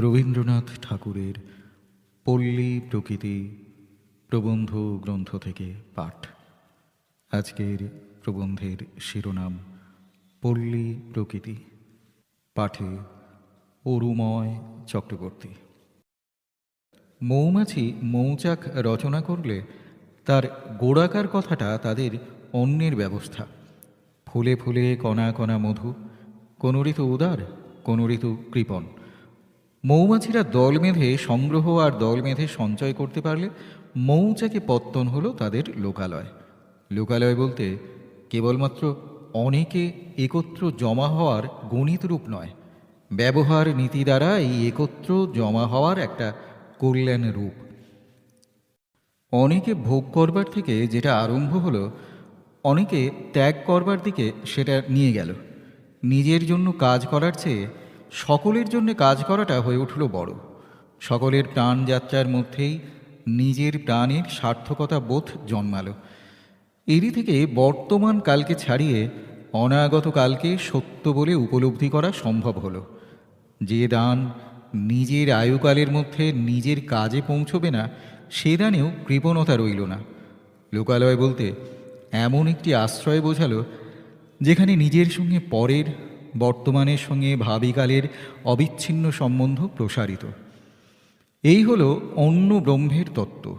রবীন্দ্রনাথ ঠাকুরের পল্লী প্রকৃতি প্রবন্ধ গ্রন্থ থেকে পাঠ। আজকের প্রবন্ধের শিরোনাম, পল্লী প্রকৃতি। পাঠে অরুময় চক্রবর্তী। মৌমাছি মৌচাক রচনা করলে তার গোড়াকার কথাটা তাদের অন্যের ব্যবস্থা। ফুলে ফুলে কণা কণা মধু, কোনো ঋতু উদার, কোনো ঋতু কৃপণ। মৌমাছিরা দল বেঁধে সংগ্রহ আর দল বেঁধে সঞ্চয় করতে পারলে মৌচাকে পত্তন হলো তাদের লোকালয়। লোকালয় বলতে কেবলমাত্র অনেকে একত্র জমা হওয়ার গণিত রূপ নয়। ব্যবহার নীতি দ্বারা এই একত্র জমা হওয়ার একটা কল্যাণ রূপ। অনেকে ভোগ করবার থেকে যেটা আরম্ভ হলো, অনেকে ত্যাগ করবার দিকে সেটা নিয়ে গেল। নিজের জন্য কাজ করার চেয়ে সকলের জন্য কাজ করাটা হয়ে উঠল বড়। সকলের প্রাণযাত্রার মধ্যেই নিজের প্রাণের সার্থকতা বোধ জন্মালো। এরই থেকে বর্তমান কালকে ছাড়িয়ে অনাগত কালকে সত্য বলে উপলব্ধি করা সম্ভব হলো। যে দান নিজের আয়ুকালের মধ্যে নিজের কাজে পৌঁছবে না, সে দানেও কৃপণতা রইল না। লোকালয় বলতে এমন একটি আশ্রয় বোঝালো, যেখানে নিজের সঙ্গে পরের বর্তমানের সঙ্গে ভাবিকালের অবিচ্ছিন্ন সম্বন্ধ প্রসারিত। এই হলো অন্য ব্রহ্মের তত্ত্ব।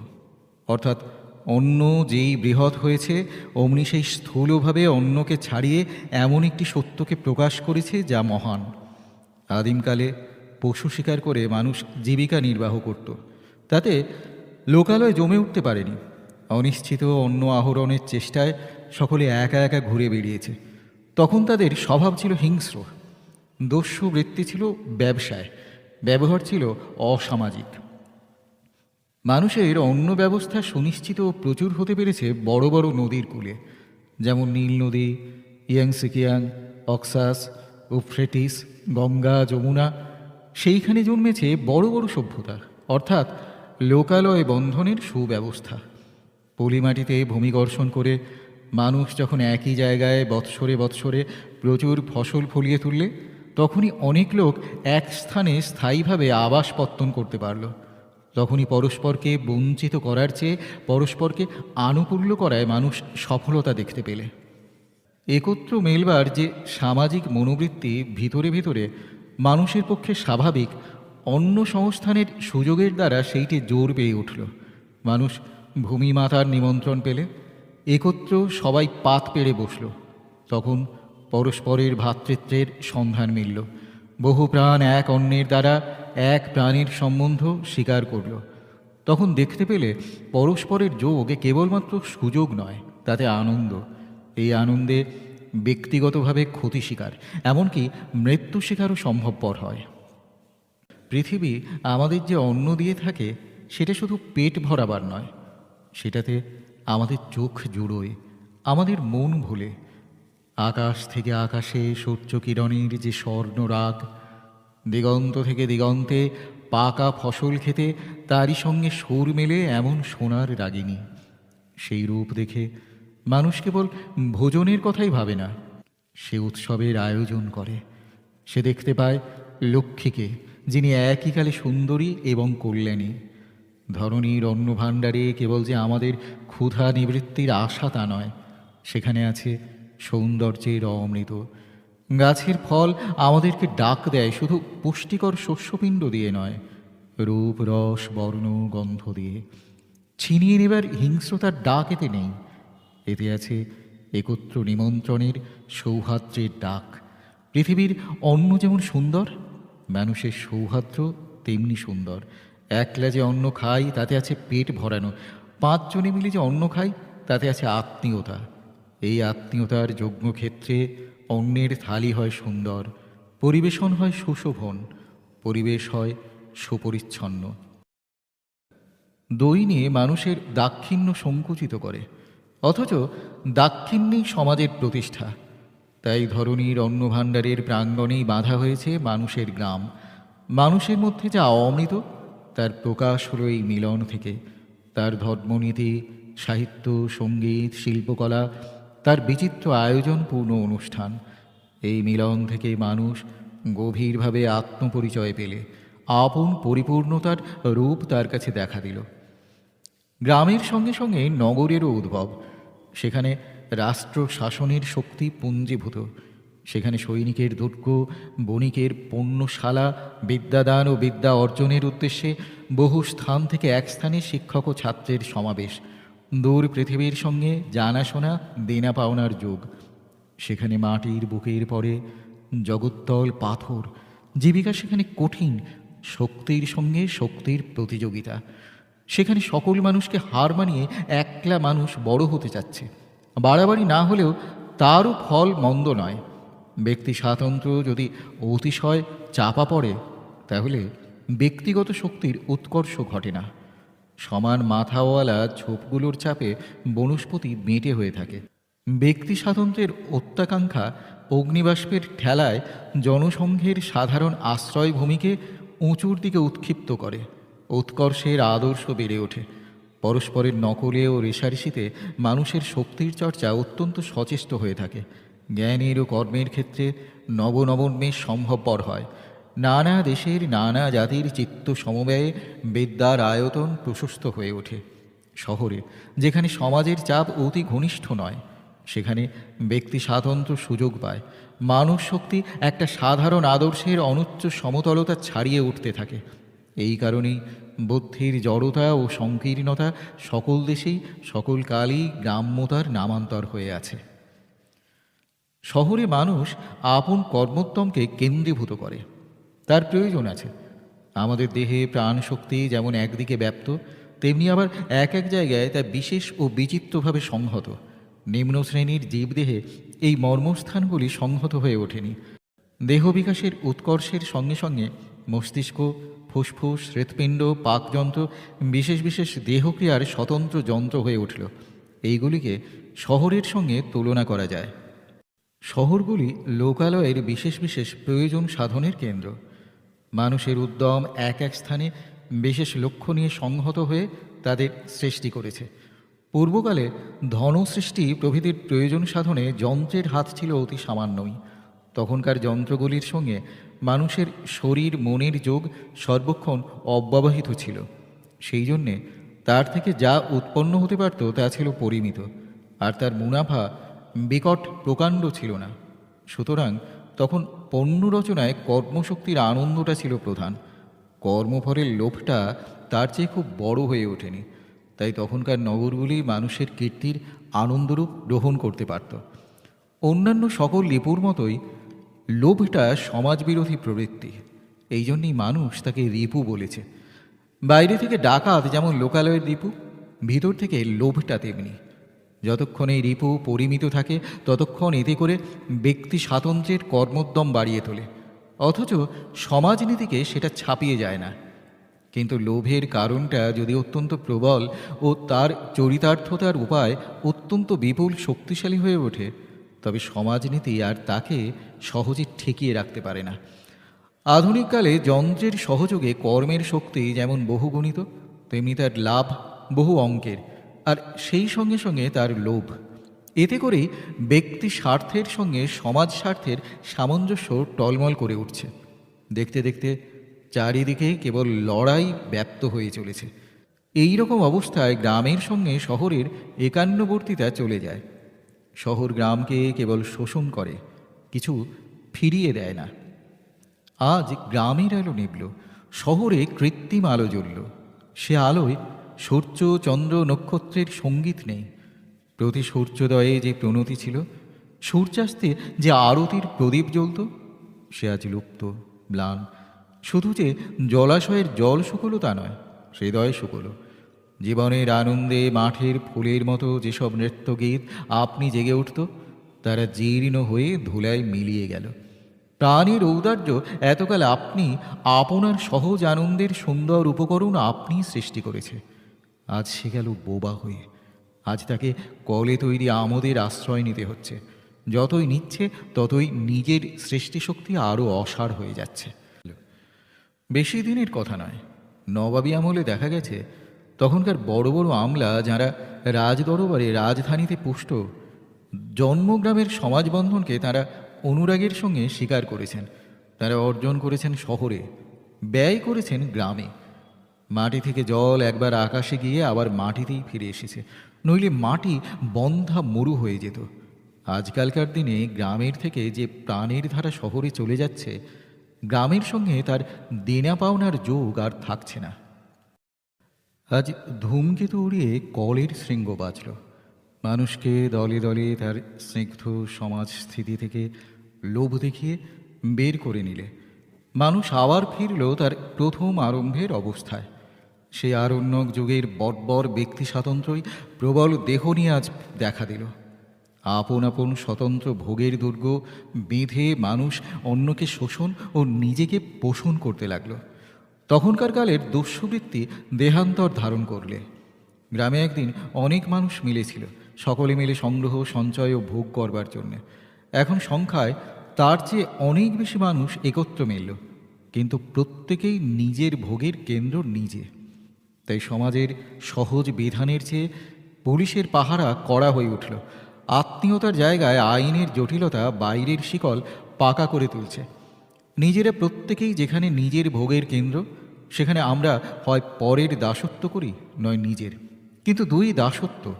অর্থাৎ অন্য যেই বৃহৎ হয়েছে, অমনি সেই স্থূলভাবে অন্যকে ছাড়িয়ে এমন একটি সত্যকে প্রকাশ করেছে যা মহান। আদিমকালে পশু শিকার করে মানুষ জীবিকা নির্বাহ করত। তাতে লোকালয় জমে উঠতে পারেনি। অনিশ্চিত অন্য আহরণের চেষ্টায় সকলে একা একা ঘুরে বেরিয়েছে তখন তাদের স্বভাব ছিল হিংস্র। দস্যু বৃত্তি ছিল ব্যবসায়, ব্যবহার ছিল অসামাজিক। মানুষের অন্য ব্যবস্থা সুনিশ্চিত প্রচুর হতে পেরেছে বড় বড় নদীর কূলে, যেমন নীল নদী, Yangtze Kiang, Oxus, Euphrates, Ganga, Yamuna. সেইখানে জন্মেছে বড় বড় সভ্যতা, অর্থাৎ লোকালয় বন্ধনের সুব্যবস্থা। পলিমাটিতে ভূমিকর্ষণ করে মানুষ যখন একই জায়গায় বৎসরে বৎসরে প্রচুর ফসল ফলিয়ে তুললে, তখনই অনেক লোক এক স্থানে স্থায়ীভাবে আবাস পত্তন করতে পারল। তখনই পরস্পরকে বঞ্চিত করার চেয়ে পরস্পরকে আনুকূল্য করায় মানুষ সফলতা দেখতে পেলে। একত্র মেলবার যে সামাজিক মনোবৃত্তি ভিতরে ভিতরে মানুষের পক্ষে স্বাভাবিক, অন্য সংস্থানের সুযোগের দ্বারা সেইটি জোর পেয়ে উঠল। মানুষ ভূমি মাতার নিমন্ত্রণ পেলে একত্র সবাই পাত পেড়ে বসল। তখন পরস্পরের ভ্রাতৃত্বের সন্ধান মিলল। বহু প্রাণ এক অন্যের দ্বারা এক প্রাণীর সম্বন্ধ স্বীকার করল। তখন দেখতে পেলে পরস্পরের যোগ কেবলমাত্র সুযোগ নয়, তাতে আনন্দ। এই আনন্দে ব্যক্তিগতভাবে ক্ষতি স্বীকার, এমনকি মৃত্যু স্বীকারও সম্ভবপর হয়। পৃথিবী আমাদের যে অন্ন দিয়ে থাকে, সেটা শুধু পেট ভরাবার নয়, সেটাতে আমাদের চোখ জুড়োয়, আমাদের মন ভুলে, আকাশ থেকে আকাশে সূর্য কিরণের যে স্বর্ণ রাগ, দিগন্ত থেকে দিগন্তে পাকা ফসল খেতে তারই সঙ্গে সুর মেলে এমন সোনার রাগিনী। সেই রূপ দেখে মানুষ কেবল ভোজনের কথাই ভাবে না, সে উৎসবের আয়োজন করে। সে দেখতে পায় লক্ষ্মীকে, যিনি একই কালে সুন্দরী এবং কল্যাণী। ধরণীর অন্ন ভাণ্ডারে কেবল যে আমাদের ক্ষুধা নিবৃত্তির আশা তা নয়, সেখানে আছে সৌন্দর্যের অমৃত। গাছের ফল আমাদেরকে ডাক দেয়, শুধু পুষ্টিকর শস্যপিণ্ড দিয়ে নয়, রূপ, রস, বর্ণ, গন্ধ দিয়ে। ছিনিয়ে নেবার হিংস্রতার ডাক এতে নেই, এতে আছে একত্র নিমন্ত্রণের সৌহার্দ্যের ডাক। পৃথিবীর অন্ন যেমন সুন্দর, মানুষের সৌহার্দ্য তেমনি সুন্দর। একলা যে অন্ন খাই, তাতে আছে পেট ভরানো। পাঁচজনে মিলে যে অন্ন খাই, তাতে আছে আত্মীয়তা। এই আত্মীয়তার যজ্ঞক্ষেত্রে অন্যের থালি হয় সুন্দর, পরিবেশন হয় সুশোভন, পরিবেশ হয় সুপরিচ্ছন্ন। দই নিয়ে মানুষের দাক্ষিণ্য সংকুচিত করে, অথচ দাক্ষিণ্যেই সমাজের প্রতিষ্ঠা। তাই ধরনীর অন্নভাণ্ডারের প্রাঙ্গণেই বাঁধা হয়েছে মানুষের গ্রাম। মানুষের মধ্যে যা অমৃত তার প্রকাশ হলো এই মিলন থেকে। তার ধর্মনীতি, সাহিত্য, সংগীত, শিল্পকলা, তার বিচিত্র আয়োজনপূর্ণ অনুষ্ঠান। এই মিলন থেকে মানুষ গভীরভাবে আত্মপরিচয় পেলে, আপন পরিপূর্ণতার রূপ তার কাছে দেখা দিল। গ্রামের সঙ্গে সঙ্গে নগরেরও উদ্ভব। সেখানে রাষ্ট্র শাসনের শক্তি পুঞ্জীভূত। সেখানে সৈনিকের দুর্গ, বণিকের পণ্যশালা, বিদ্যাদান ও বিদ্যা অর্জনের উদ্দেশ্যে বহু স্থান থেকে এক স্থানে শিক্ষক ও ছাত্রের সমাবেশ। দূর পৃথিবীর সঙ্গে জানাশোনা দেনা পাওনার যুগ। সেখানে মাটির বুকের পরে জগত্তল পাথর। জীবিকা সেখানে কঠিন, শক্তির সঙ্গে শক্তির প্রতিযোগিতা। সেখানে সকল মানুষকে হার মানিয়ে একলা মানুষ বড় হতে চাচ্ছে। বাড়াবাড়ি না হলেও তারও ফল মন্দ নয়। ব্যক্তি স্বাতন্ত্র্য যদি অতিশয় চাপা পড়ে, তাহলে ব্যক্তিগত শক্তির উৎকর্ষ ঘটে না। সমান মাথাওয়ালা ছোপগুলোর চাপে বনস্পতি মেটে হয়ে থাকে। ব্যক্তি স্বাতন্ত্র্যের অত্যাকাঙ্ক্ষা অগ্নিবাষ্পের ঠেলায় জনসংঘের সাধারণ আশ্রয় ভূমিকে উঁচুর দিকে উৎক্ষিপ্ত করে। উৎকর্ষের আদর্শ বেড়ে ওঠে। পরস্পরের নকলে ও রেশারেশিতে মানুষের শক্তির চর্চা অত্যন্ত সচেষ্ট হয়ে থাকে। জ্ঞানের ও কর্মের ক্ষেত্রে নবনবন্মেষ সম্ভবপর হয়। নানা দেশের নানা জাতির চিত্ত সমবায়ে বিদ্যার আয়তন প্রশস্ত হয়ে ওঠে। শহরে, যেখানে সমাজের চাপ অতি ঘনিষ্ঠ নয়, সেখানে ব্যক্তি স্বাতন্ত্র্য সুযোগ পায়। মানুষ শক্তি একটা সাধারণ আদর্শের অনুচ্চ সমতলতা ছাড়িয়ে উঠতে থাকে। এই কারণেই বুদ্ধির জড়তা ও সংকীর্ণতা সকল দেশেই, সকল কালই গ্রাম্যতার নামান্তর হয়ে আছে। শহরে মানুষ আপন কর্মোত্তমকে কেন্দ্রীভূত করে। তার প্রয়োজন আছে। আমাদের দেহে প্রাণ শক্তি যেমন একদিকে ব্যাপ্ত, তেমনি আবার এক এক জায়গায় তা বিশেষ ও বিচিত্রভাবে সংহত। নিম্ন শ্রেণির জীবদেহে এই মর্মস্থানগুলি সংহত হয়ে ওঠেনি। দেহ বিকাশের উৎকর্ষের সঙ্গে সঙ্গে মস্তিষ্ক, ফুসফুস, হৃৎপিণ্ড, পাকযন্ত্র, বিশেষ বিশেষ দেহক্রিয়ার স্বতন্ত্র যন্ত্র হয়ে উঠল। এইগুলিকে শহরের সঙ্গে তুলনা করা যায়। শহরগুলি লোকালয়ের বিশেষ বিশেষ প্রয়োজন সাধনের কেন্দ্র। মানুষের উদ্যম এক এক স্থানে বিশেষ লক্ষ্য নিয়ে সংহত হয়ে তাদের সৃষ্টি করেছে। পূর্বকালে ধন সৃষ্টি প্রভৃতির প্রয়োজন সাধনে যন্ত্রের হাত ছিল অতি সামান্যই। তখনকার যন্ত্রগুলির সঙ্গে মানুষের শরীর, মনের যোগ সর্বক্ষণ অব্যবহিত ছিল। সেই জন্যে তার থেকে যা উৎপন্ন হতে পারত তা ছিল পরিমিত। আর তার মুনাফা বিকট প্রকাণ্ড ছিল না। সুতরাং তখন পণ্য রচনায় কর্মশক্তির আনন্দটা ছিল প্রধান। কর্মফলের লোভটা তার চেয়ে খুব বড় হয়ে ওঠেনি। তাই তখনকার নগরগুলি মানুষের কীর্তির আনন্দরূপ গ্রহণ করতে পারত। অন্যান্য সকল লিপুর মতোই লোভটা সমাজবিরোধী প্রবৃত্তি। এই জন্যই মানুষ তাকে রিপু বলেছে। বাইরে থেকে ডাকাত যেমন লোকালয়ের রিপু, ভিতর থেকে লোভটা তেমনি। যতক্ষণ এই রিপু পরিমিত থাকে, ততক্ষণ এতে করে ব্যক্তি স্বাতন্ত্র্যের কর্মোদ্যম বাড়িয়ে তোলে। অথচ সমাজনীতিকে সেটা ছাপিয়ে যায় না। কিন্তু লোভের কারণটা যদি অত্যন্ত প্রবল ও তার চরিতার্থতার উপায় অত্যন্ত বিপুল শক্তিশালী হয়ে ওঠে, তবে সমাজনীতি আর তাকে সহজে ঠেকিয়ে রাখতে পারে না। আধুনিককালে যন্ত্রের সহযোগে কর্মের শক্তি যেমন বহুগুণিত, তেমনি তার লাভ বহু অঙ্কের। আর সেই সঙ্গে সঙ্গে তার লোভ। এতে করেই ব্যক্তি স্বার্থের সঙ্গে সমাজ স্বার্থের সামঞ্জস্য টলমল করে উঠছে। দেখতে দেখতে চারিদিকে কেবল লড়াই ব্যপ্ত হয়ে চলেছে। এই রকম অবস্থায় গ্রামের সঙ্গে শহরের একান্নবর্তিতা চলে যায়। শহর গ্রামকে কেবল শোষণ করে, কিছু ফিরিয়ে দেয় না। আজ গ্রামের আলো নিবল, শহরে কৃত্রিম আলো জ্বলল। সে আলোয় সূর্য চন্দ্র নক্ষত্রের সংগীত নেই। প্রতি সূর্যোদয়ে যে প্রণতি ছিল সূর্যাস্তে যে আরতির প্রদীপ জ্বলত, সে আজ লুপ্ত, ম্লান। শুধু যে জলাশয়ের জল শুকলো তা নয়, হৃদয় শুকলো। জীবনের আনন্দে মাঠের ফুলের মতো যেসব নৃত্যগীত আপনি জেগে উঠত, তারা জীর্ণ হয়ে ধুলায় মিলিয়ে গেল। প্রাণীর ঔদার্য, এতকাল আপনি, আপনার সহজ আনন্দের সুন্দর উপকরণ আপনি সৃষ্টি করেছে। আজ সে গেল বোবা হয়ে। আজ তাকে কলে তৈরি আমোদের আশ্রয় নিতে হচ্ছে। যতই নিচ্ছে, ততই নিজের সৃষ্টিশক্তি আরও অসাড় হয়ে যাচ্ছে। বেশি দিনের কথা নয়। নবাবী আমলে দেখা গেছে, তখনকার বড় বড় আমলা যারা রাজদরবারে রাজধানীতে পুষ্ট, জন্মগ্রামের সমাজবন্ধনকে তারা অনুরাগের সঙ্গে স্বীকার করেছেন। তারা অর্জন করেছেন শহরে, ব্যয় করেছেন গ্রামে। মাটি থেকে জল একবার আকাশে গিয়ে আবার মাটিতেই ফিরে এসেছে। নইলে মাটি বন্ধা মরু হয়ে যেত। আজকালকার দিনে গ্রামের থেকে যে প্রাণের ধারা শহরে চলে যাচ্ছে, গ্রামের সঙ্গে তার দেনা পাওনার যোগ আর থাকছে না। আজ ধূমকেতু উড়িয়ে কলের শৃঙ্গ বাজল। মানুষকে দলে দলে তার স্নিগ্ধ সমাজ স্থিতি থেকে লোভ দেখিয়ে বের করে নিলে। মানুষ আবার ফিরল তার প্রথম আরম্ভের অবস্থায়। সেই আরণ্যক যুগের বর্বর ব্যক্তি স্বাতন্ত্র্যই প্রবল দেহ নিয়ে আজ দেখা দিল। আপন আপন স্বতন্ত্র ভোগের দুর্গ বেঁধে মানুষ অন্যকে শোষণ ও নিজেকে পোষণ করতে লাগল। তখনকার কালের দস্যুবৃত্তি দেহান্তর ধারণ করলে। গ্রামে একদিন অনেক মানুষ মিলেছিল, সকলে মিলে সংগ্রহ, সঞ্চয় ও ভোগ করবার জন্যে। এখন সংখ্যায় তার চেয়ে অনেক বেশি মানুষ একত্র মিলল, কিন্তু প্রত্যেকেই নিজের ভোগের কেন্দ্র নিজে। তাই সমাজের সহজ বিধানের চেয়ে পুলিশের পাহারা কড়া হয়ে উঠল। আত্মীয়তার জায়গায় আইনের জটিলতা বাইরের শিকল পাকা করে তুলছে। নিজেরা প্রত্যেকেই যেখানে নিজের ভোগের কেন্দ্র, সেখানে আমরা হয় পরের দাসত্ব করি নয় নিজের। কিন্তু দুই দাসত্ব,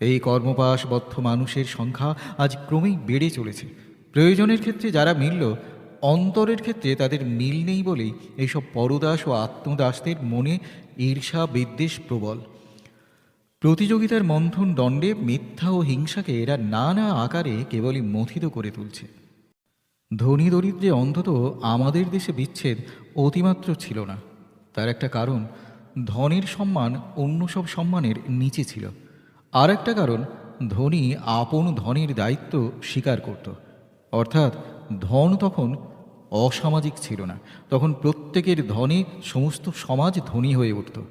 এই কর্মপাশবদ্ধ মানুষের সংখ্যা আজ ক্রমেই বেড়ে চলেছে। প্রয়োজনের ক্ষেত্রে যারা মিলল অন্তরের ক্ষেত্রে তাদের মিল নেই বলেই এইসব পরদাস ও আত্মদাসদের মনে ঈর্ষা, বিদ্বেষ প্রবল। প্রতিযোগিতার মন্থন দণ্ডে মিথ্যা ও হিংসাকে এরা নানা আকারে কেবলই মথিত করে তুলছে। ধনী দরিদ্রে অন্তত আমাদের দেশে বিচ্ছেদ অতিমাত্র ছিল না। তার একটা কারণ, ধনের সম্মান অন্য সব সম্মানের নিচে ছিল। আর একটা কারণ, ধনী আপন ধনের দায়িত্ব স্বীকার করত। অর্থাৎ ধন তখন অসামাজিক ছিল না। তখন প্রত্যেকের ধনে সমস্ত সমাজ ধনী হয়ে উঠত।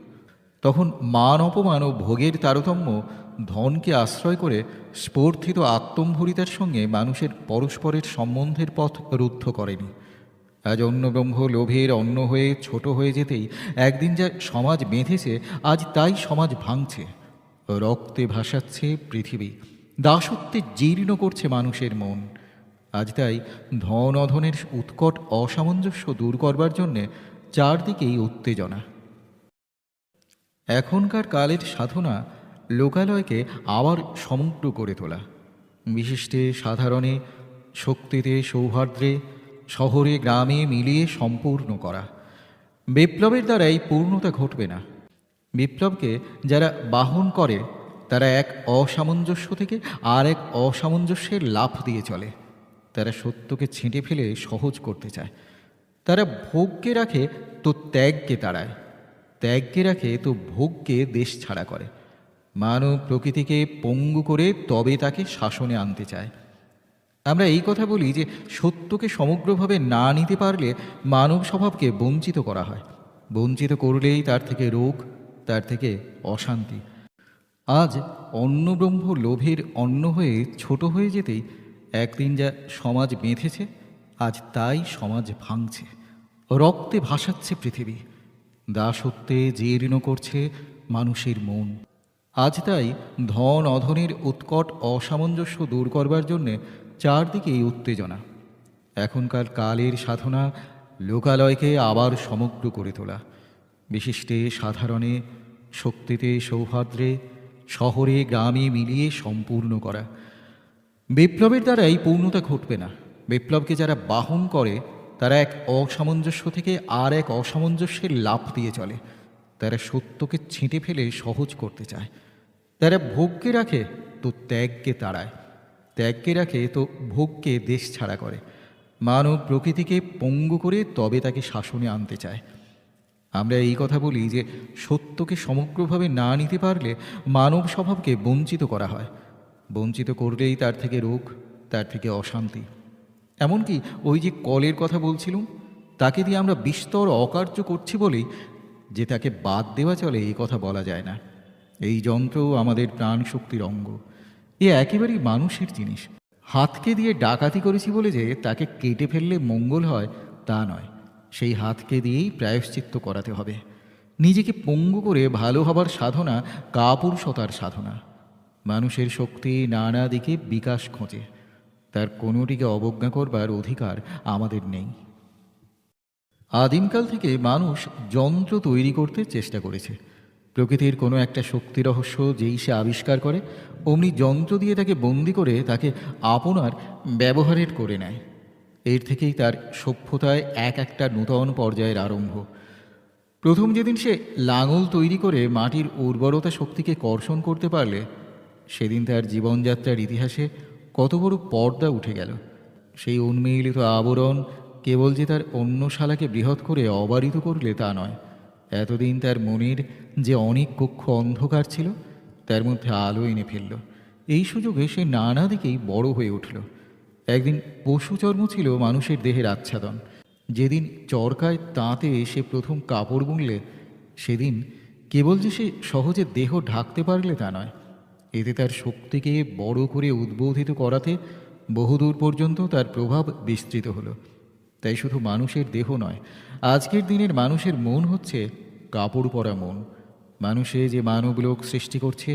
তখন মান অপমান ও ভোগের তারতম্য ধনকে আশ্রয় করে স্পর্ধিত আত্মম্ভরিতার সঙ্গে মানুষের পরস্পরের সম্বন্ধের পথ রুদ্ধ করেনি। আজ অন্য ব্রহ্ম লোভের অন্ন হয়ে ছোট হয়ে যেতেই একদিন যা সমাজ বেঁধেছে, আজ তাই সমাজ ভাঙছে। রক্তে ভাসাচ্ছে পৃথিবী। দাসত্বে জীর্ণ করছে মানুষের মন। আজ তাই ধন অধনের উৎকট অসামঞ্জস্য দূর করবার জন্যে চারদিকেই উত্তেজনা। এখনকার কালের সাধনা লোকালয়কে আবার সমগ্র করে তোলা। বিশিষ্টে সাধারণে, শক্তিতে, সৌহার্দ্রে, শহরে, গ্রামে মিলিয়ে সম্পূর্ণ করা। বিপ্লবের দ্বারা এই পূর্ণতা ঘটবে না। বিপ্লবকে যারা বাহন করে, তারা এক অসামঞ্জস্য থেকে আর এক অসামঞ্জস্যের লাফ দিয়ে চলে। তারা সত্যকে ছেঁটে ফেলে সহজ করতে চায়। তারা ভোগকে রাখে তো ত্যাগকে তাড়ায়। ত্যাগকে রাখে তো ভোগকে দেশ ছাড়া করে। মানব প্রকৃতিকে পঙ্গু করে তবে তাকে শাসনে আনতে চায়। আমরা এই কথা বলি যে সত্যকে সমগ্রভাবে না নিতে পারলে মানব স্বভাবকে বঞ্চিত করা হয়। বঞ্চিত করলেই তার থেকে রোগ, তার থেকে অশান্তি। আজ অন্নব্রহ্ম লোভের অন্ন হয়ে ছোট হয়ে যেতেই একদিন যা সমাজ বেঁধেছে, আজ তাই সমাজ ভাঙছে। রক্তে ভাসাচ্ছে পৃথিবী, দাসত্বে জীর্ণ করছে মানুষের মন। আজ তাই ধন অধনের উৎকট অসামঞ্জস্য দূর করবার জন্যে চারদিকেই উত্তেজনা। এখনকার কালের সাধনা লোকালয়কে আবার সমগ্র করে তোলা। বিশিষ্টে সাধারণে, শক্তিতে সৌহার্দ্রে, শহরে গ্রামে মিলিয়ে সম্পূর্ণ করা। বিপ্লবের দ্বারা এই পূর্ণতা ঘটবে না। বিপ্লবকে যারা বাহন করে, তারা এক অসামঞ্জস্য থেকে আর এক অসামঞ্জস্যের লাভ দিয়ে চলে। তারা সত্যকে ছেঁটে ফেলে সহজ করতে চায়। তারা ভোগকে রাখে, তো ত্যাগকে তাড়ায়। ত্যাগকে রাখে, তো ভোগকে দেশ ছাড়া করে। মানব প্রকৃতিকে পঙ্গু করে তবে তাকে শাসনে আনতে চায়। আমরা এই কথা বলি যে, সত্যকে সমগ্রভাবে না নিতে পারলে মানব স্বভাবকে বঞ্চিত করা হয়। বঞ্চিত করলেই তার থেকে রোগ, তার থেকে অশান্তি। এমনকি ওই যে কলের কথা বলছিলুম, তাকে দিয়ে আমরা বিস্তর অকার্য করছি বলেই যে তাকে বাদ দেওয়া চলে এই কথা বলা যায় না। এই যন্ত্র আমাদের প্রাণ শক্তির অঙ্গ। এ একেবারেই মানুষের জিনিস। হাতকে দিয়ে ডাকাতি করেছি বলে যে তাকে কেটে ফেললে মঙ্গল হয়, তা নয়। সেই হাতকে দিয়েই প্রায়শ্চিত্ত করাতে হবে। নিজেকে পঙ্গু করে ভালো হবার সাধনা কাপুরুষতার সাধনা। মানুষের শক্তি নানা দিকে বিকাশ খোঁজে। তার কোনোটিকে অবজ্ঞা করবার অধিকার আমাদের নেই। আদিমকাল থেকে মানুষ যন্ত্র তৈরি করতে চেষ্টা করেছে। প্রকৃতির কোনো একটা শক্তি রহস্য যেই সে আবিষ্কার করে, অমনি যন্ত্র দিয়ে তাকে বন্দি করে তাকে আপনার ব্যবহারের করে নেয়। এর থেকেই তার সভ্যতায় এক একটা নূতন পর্যায়ের আরম্ভ। প্রথম যেদিন সে লাঙল তৈরি করে মাটির উর্বরতা শক্তিকে কর্ষণ করতে পারলে সেদিন তার জীবনযাত্রার ইতিহাসে কত বড় পর্দা উঠে গেল। সেই উন্মিলিত আবরণ কেবল যে তার অন্য শালাকে বৃহৎ করে অবারিত করলে তা নয়। এতদিন তার মনের যে অনেক কক্ষ অন্ধকার ছিল, তার মধ্যে আলো এনে ফেলল। এই সুযোগে সে নানা দিকেই বড় হয়ে উঠল। একদিন পশুচর্ম ছিল মানুষের দেহের আচ্ছাদন। যেদিন চরকায় তাঁতে সে প্রথম কাপড় বুনলে, সেদিন কেবল যে সে সহজে দেহ ঢাকতে পারলে তা নয়। এতে তার শক্তিকে বড় করে উদ্বোধিত করাতে বহুদূর পর্যন্ত তার প্রভাব বিস্তৃত হলো। তাই শুধু মানুষের দেহ নয়, আজকের দিনের মানুষের মন হচ্ছে কাপড় পরা মন। মানুষে যে মানবলোক সৃষ্টি করছে,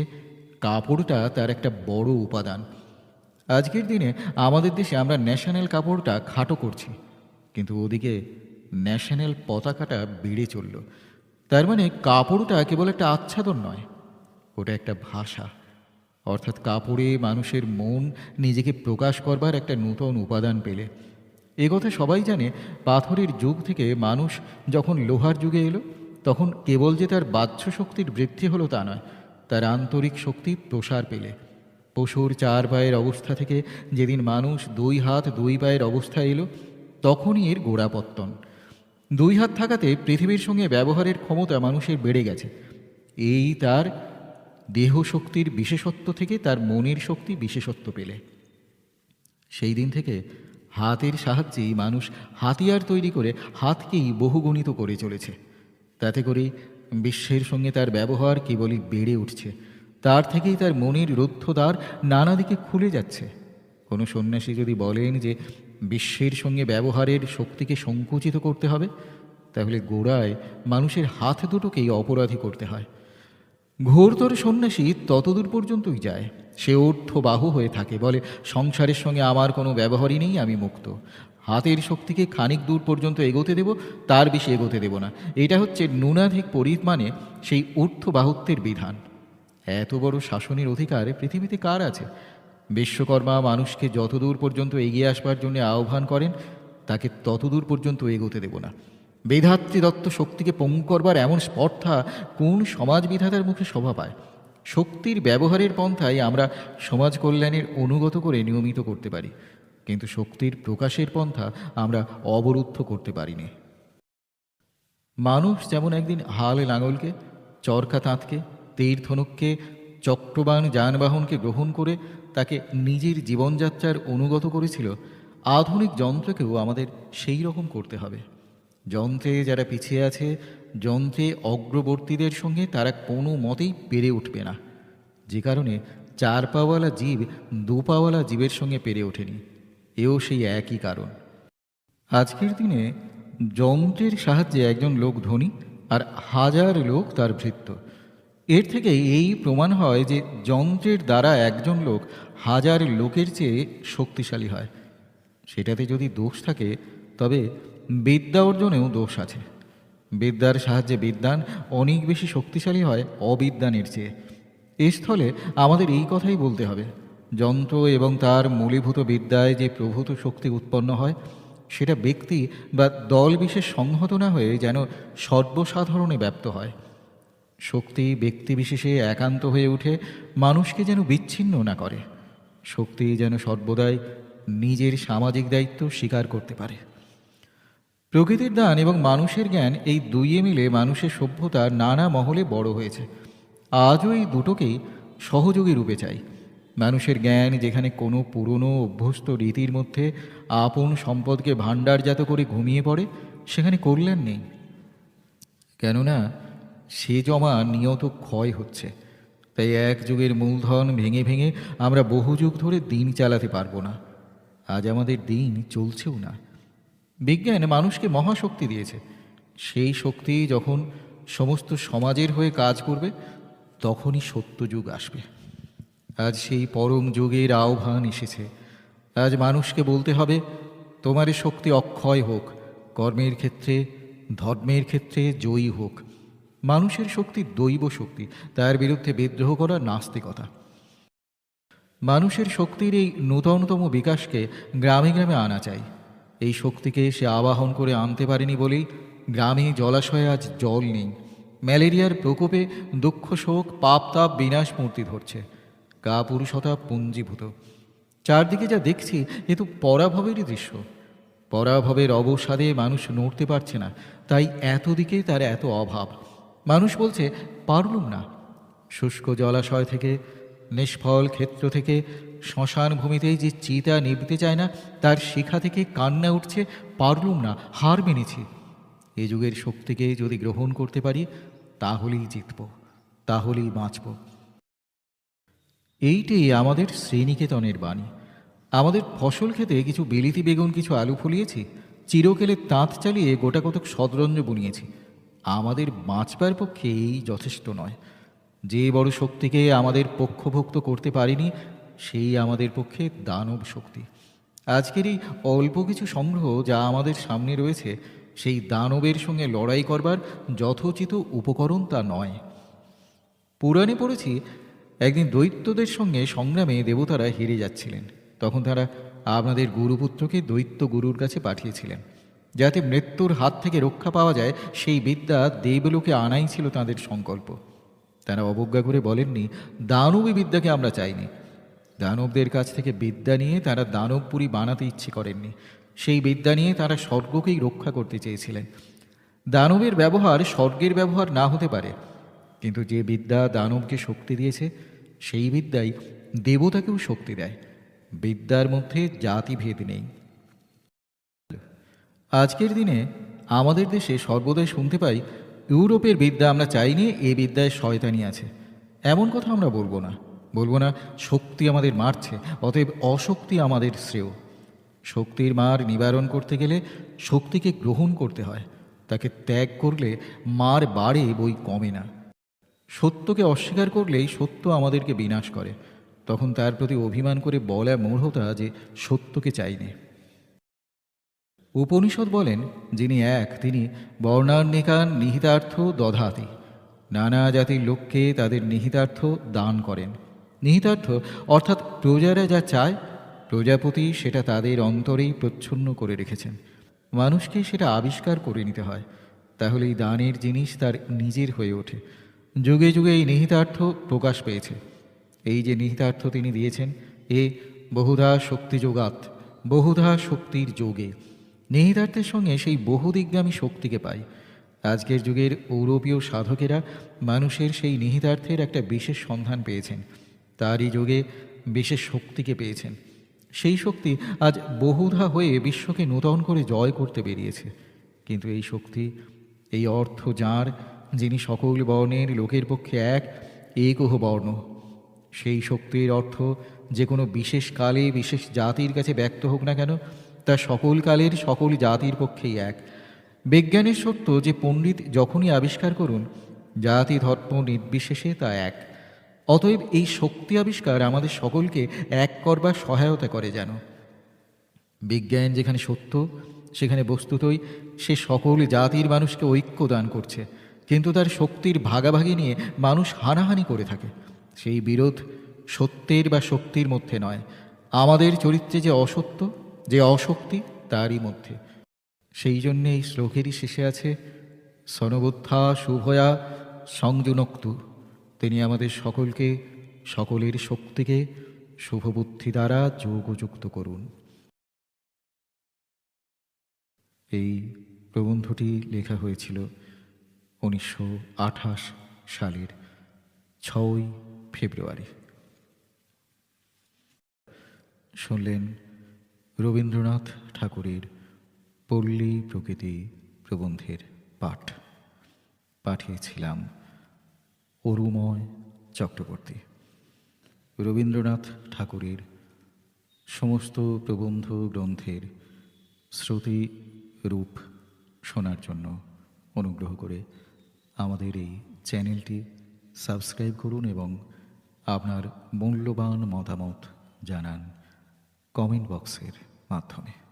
কাপড়টা তার একটা বড় উপাদান। আজকের দিনে আমাদের দেশে আমরা ন্যাশনাল কাপড়টা খাটো করছি, কিন্তু ওদিকে ন্যাশনাল পতাকাটা বেড়ে চলল। তার মানে কাপড়টা কেবল একটা আচ্ছাদন নয়, ওটা একটা ভাষা। অর্থাৎ কাপড়ে মানুষের মন নিজেকে প্রকাশ করবার একটা নূতন উপাদান পেলে। এ কথা সবাই জানে, পাথরের যুগ থেকে মানুষ যখন লোহার যুগে এলো, তখন কেবল যে তার বাহ্য শক্তির বৃদ্ধি হলো তা নয়, তার আন্তরিক শক্তি প্রসার পেলে। পশুর চার পায়ের অবস্থা থেকে যেদিন মানুষ দুই হাত দুই পায়ের অবস্থা এলো, তখনই এর গোড়াপত্তন দুই হাত থাকাতে পৃথিবীর সঙ্গে ব্যবহারের ক্ষমতা মানুষের বেড়ে গেছে। এই তার দেহ শক্তির বিশেষত্ব থেকে তার মনের শক্তি বিশেষত্ব পেলে। সেই দিন থেকে হাতের সাহায্যেই মানুষ হাতিয়ার তৈরি করে হাতকেই বহুগুণিত করে চলেছে। তাতে করে বিশ্বের সঙ্গে তার ব্যবহার কেবলই বেড়ে উঠছে। তার থেকেই তার মনের রুদ্ধদ্বার নানা দিকে খুলে যাচ্ছে। কোনো সন্ন্যাসী যদি বলেন যে বিশ্বের সঙ্গে ব্যবহারের শক্তিকে সংকুচিত করতে হবে, তাহলে গোড়ায় মানুষের হাত দুটোকেই অপরাধী করতে হয়। ঘোরতর সন্ন্যাসী ততদূর পর্যন্তই যায়। সে বাহু হয়ে থাকে, বলে, সংসারের সঙ্গে আমার কোনো ব্যবহারই নেই, আমি মুক্ত। হাতের শক্তিকে খানিক দূর পর্যন্ত এগোতে দেব, তার বেশি এগোতে দেব না। এটা হচ্ছে ন্যূনাধিক পরিমাণে সেই বাহুত্বের বিধান। এত বড় শাসনের অধিকার পৃথিবীতে কার আছে? বিশ্বকর্মা মানুষকে যতদূর পর্যন্ত এগিয়ে আসবার জন্য আহ্বান করেন, তাকে ততদূর পর্যন্ত এগোতে দেব না। বেধাত্রী দত্ত শক্তিকে পঙ্গু করবার এমন স্পর্ধা কোন সমাজ বিধাতার মুখে শোভা পায়? শক্তির ব্যবহারের পন্থায় আমরা সমাজ কল্যাণের অনুগত করে নিয়মিত করতে পারি। কিন্তু শক্তির প্রকাশের পন্থা আমরা অবরুদ্ধ করতে পারিনি। মানুষ যেমন একদিন হাল লাঙলকে চরকা তাঁতকে, তীর ধনুককে, চক্রবান যানবাহনকে গ্রহণ করে তাকে নিজের জীবনযাত্রার অনুগত করেছিল, আধুনিক যন্ত্রকেও আমাদের সেই রকম করতে হবে। যন্ত্রে যারা পিছিয়ে আছে, যন্ত্রে অগ্রবর্তীদের সঙ্গে তারা কোনো মতেই পেরে উঠবে না। যে কারণে চার পাওয়ালা জীব দু পাওয়ালা জীবের সঙ্গে পেরে ওঠেনি। এও সেই একই কারণ। আজকের দিনে যন্ত্রের সাহায্যে একজন লোক ধনী আর হাজার লোক তার ভৃত্য। এর থেকে এই প্রমাণ হয় যে যন্ত্রের দ্বারা একজন লোক হাজার লোকের চেয়ে শক্তিশালী হয়। সেটাতে যদি দোষ থাকে, তবে বিদ্যা অর্জনেও দোষ আছে। বিদ্যার সাহায্যে বিদ্যান অনেক বেশি শক্তিশালী হয় অবিদ্যানের চেয়ে। এ স্থলে আমাদের এই কথাই বলতে হবে। যন্ত্র এবং তার মূলীভূত বিদ্যায় যে প্রভূত শক্তি উৎপন্ন হয়, সেটা ব্যক্তি বা দল বিশেষ সংহত না হয়ে যেন সর্বসাধারণে ব্যপ্ত হয়। শক্তি ব্যক্তি বিশেষে একান্ত হয়ে উঠে মানুষকে যেন বিচ্ছিন্ন না করে। শক্তি যেন সর্বদাই নিজের সামাজিক দায়িত্ব স্বীকার করতে পারে। প্রকৃতির দান এবং মানুষের জ্ঞান এই দুইয়ে মিলে মানুষের সভ্যতা নানা মহলে বড় হয়েছে। আজও এই দুটোকেই সহযোগী রূপে চাই। মানুষের জ্ঞান যেখানে কোনো পুরনো অভ্যস্ত রীতির মধ্যে আপন সম্পদকে ভাণ্ডারজাত করে ঘুমিয়ে পড়ে, সেখানে কল্যাণ নেই। কেননা সে জমা নিয়ত ক্ষয় হচ্ছে। তাই এক যুগের মূলধন ভেঙে ভেঙে আমরা বহু যুগ ধরে দিন চালাতে পারব না। আজ আমাদের দিন চলছেও না। বিজ্ঞান মানুষকে মহাশক্তি দিয়েছে। সেই শক্তি যখন সমস্ত সমাজের হয়ে কাজ করবে, তখনই সত্য যুগ আসবে। আজ সেই পরম যুগের আহ্বান এসেছে। আজ মানুষকে বলতে হবে, তোমার শক্তি অক্ষয় হোক, কর্মের ক্ষেত্রে, ধর্মের ক্ষেত্রে জয়ী হোক। মানুষের শক্তি দৈব শক্তি, তার বিরুদ্ধে বিদ্রোহ করা নাস্তিকতা। মানুষের শক্তির এই নূতনতম বিকাশকে গ্রামে গ্রামে আনা চাই। এই শক্তিকে সে আবাহন করে আনতে পারেনি বলেই গ্রামে জলাশয়ে আজ জল নেই। ম্যালেরিয়ার প্রকোপে দুঃখ, শোক, পাপ, তাপ, বিনাশ মূর্তি ধরছে। গা পুরুষতা পুঞ্জীভূত। চারদিকে যা দেখছি এ তো পরাভবেরই দৃশ্য। পরাভবের অবসাদে মানুষ নড়তে পারছে না, তাই এত দিকে তার এত অভাব। মানুষ বলছে, পারলুম না। শুষ্ক জলাশয় থেকে, নিষ্ফল ক্ষেত্র থেকে শ্মশান ভূমিতেই যে চিতা নিভতে চায় না, তার শিখা থেকে কান্না উঠছে, পারলুম না, হার মেনেছি। এ যুগের শক্তিকে যদি গ্রহণ করতে পারি, তাহলেই জিতব, তাহলেই বাঁচব। এইটি আমাদের শ্রীনিকেতনের বাণী। আমাদের ফসল খেতে কিছু বিলিতি বেগুন, কিছু আলু ফলিয়েছি, চিরকেলে তাঁত চালিয়ে গোটা কতক সদরঞ্জ বুনিয়েছি। আমাদের বাঁচবার পক্ষে এই যথেষ্ট নয়। যে বড় শক্তিকে আমাদের পক্ষভুক্ত করতে পারিনি সেই আমাদের পক্ষে দানব শক্তি। আজকের এই অল্প কিছু সংগ্রহ যা আমাদের সামনে রয়েছে, সেই দানবের সঙ্গে লড়াই করবার যথোচিত উপকরণ তা নয়। পুরাণে পড়েছি, একদিন দৈত্যদের সঙ্গে সংগ্রামে দেবতারা হেরে যাচ্ছিলেন। তখন তারা আপনাদের গুরুপুত্রকে দৈত্য গুরুর কাছে পাঠিয়েছিলেন, যাতে মৃত্যুর হাত থেকে রক্ষা পাওয়া যায় সেই বিদ্যা দেবলোকে আনাই ছিল তাদের সংকল্প। তারা অবজ্ঞা করে বলেননি, দানবী বিদ্যাকে আমরা চাইনি। দানবদের কাছ থেকে বিদ্যা নিয়ে তারা দানবপুরী বানাতে ইচ্ছে করেননি। সেই বিদ্যা নিয়ে তারা স্বর্গকেই রক্ষা করতে চেয়েছিলেন। দানবের ব্যবহার স্বর্গের ব্যবহার না হতে পারে। কিন্তু যে বিদ্যা দানবকে শক্তি দিয়েছে, সেই বিদ্যাই দেবতাকেও শক্তি দেয়। বিদ্যার মধ্যে জাতিভেদ নেই। আজকের দিনে আমাদের দেশে সর্বদাই শুনতে পাই, ইউরোপের বিদ্যা আমরা চাইনি, এ বিদ্যায় শয়তানি আছে। এমন কথা আমরা বলব না। বলব না, শক্তি আমাদের মারছে, অতএব অশক্তি আমাদের শ্রেয়। শক্তির মার নিবারণ করতে গেলে শক্তিকে গ্রহণ করতে হয়, তাকে ত্যাগ করলে মার বাড়ে বই কমে না। সত্যকে অস্বীকার করলেই সত্য আমাদেরকে বিনাশ করে, তখন তার প্রতি অভিমান করে বলা মূঢ়তা যে সত্যকে চাইনি উপনিষদ বলেন, যিনি এক, তিনি বর্ণান্বিকান নিহিতার্থ দধাতি। নানা জাতির লোককে তাদের নিহিতার্থ দান করেন। নিহিতার্থ, অর্থাৎ প্রজারা যা চায়, প্রজাপতি সেটা তাদের অন্তরেই প্রচ্ছন্ন করে রেখেছেন। মানুষকে সেটা আবিষ্কার করে নিতে হয় তাহলে এই দানের জিনিস তার নিজের হয়ে ওঠে। যুগে যুগে এই নিহিতার্থ প্রকাশ পেয়েছে। এই যে নিহিতার্থ তিনি দিয়েছেন, এ বহুধা শক্তি যোগাত, বহুধা শক্তির যোগে। নিহিতার্থের সঙ্গে সেই বহুদিগ্গামী শক্তিকে পাই। আজকের যুগের ইউরোপীয় সাধকেরা মানুষের সেই নিহিতার্থের একটা বিশেষ সন্ধান পেয়েছেন। তারই যোগে বিশেষ শক্তিকে পেয়েছেন। সেই শক্তি আজ বহুধা হয়ে বিশ্বকে নূতন করে জয় করতে বেরিয়েছে। কিন্তু এই শক্তি, এই অর্থ যাঁর, যিনি সকল বর্ণের লোকের পক্ষে এক, একহ বর্ণ। সেই শক্তির অর্থ যে কোনো বিশেষ কালে বিশেষ জাতির কাছে ব্যক্ত হোক না কেন, তা সকল কালের সকল জাতির পক্ষেই এক। বিজ্ঞানের সত্য যে পণ্ডিত যখনই আবিষ্কার করুন জাতি ধর্ম নির্বিশেষে তা এক। অতএব এই শক্তি আবিষ্কার আমাদের সকলকে এক করবার সহায়তা করে যেন। বিজ্ঞান যেখানে সত্য, সেখানে বস্তুতই সে সকল জাতির মানুষকে ঐক্য দান করছে। কিন্তু তার শক্তির ভাগাভাগি নিয়ে মানুষ হানাহানি করে থাকে। সেই বিরোধ সত্যের বা শক্তির মধ্যে নয়। আমাদের চরিত্রে যে অসত্য, যে অশক্তি, তারই মধ্যে। সেই জন্যে এই শ্লোকেরই শেষে আছে সনবোত্থা শুভয়া সংযুনক্তু। তিনি আমাদের সকলকে, সকলের শক্তিকে, শুভবুদ্ধি দ্বারা যোগযুক্ত করুন। এই প্রবন্ধটি লেখা হয়েছিল উনিশশো আঠাশ সালের ছয় ফেব্রুয়ারি। শুনলেন রবীন্দ্রনাথ ঠাকুরের পল্লী প্রকৃতি প্রবন্ধের পাঠ। পাঠিয়েছিলাম অরুময় চক্রবর্তী। রবীন্দ্রনাথ ঠাকুরের সমস্ত প্রবন্ধ গ্রন্থের শ্রুতি রূপ শোনার জন্য অনুগ্রহ করে আমাদের এই চ্যানেলটি সাবস্ক্রাইব করুন এবং আপনার মূল্যবান মতামত জানান কমেন্ট বক্সের মাধ্যমে।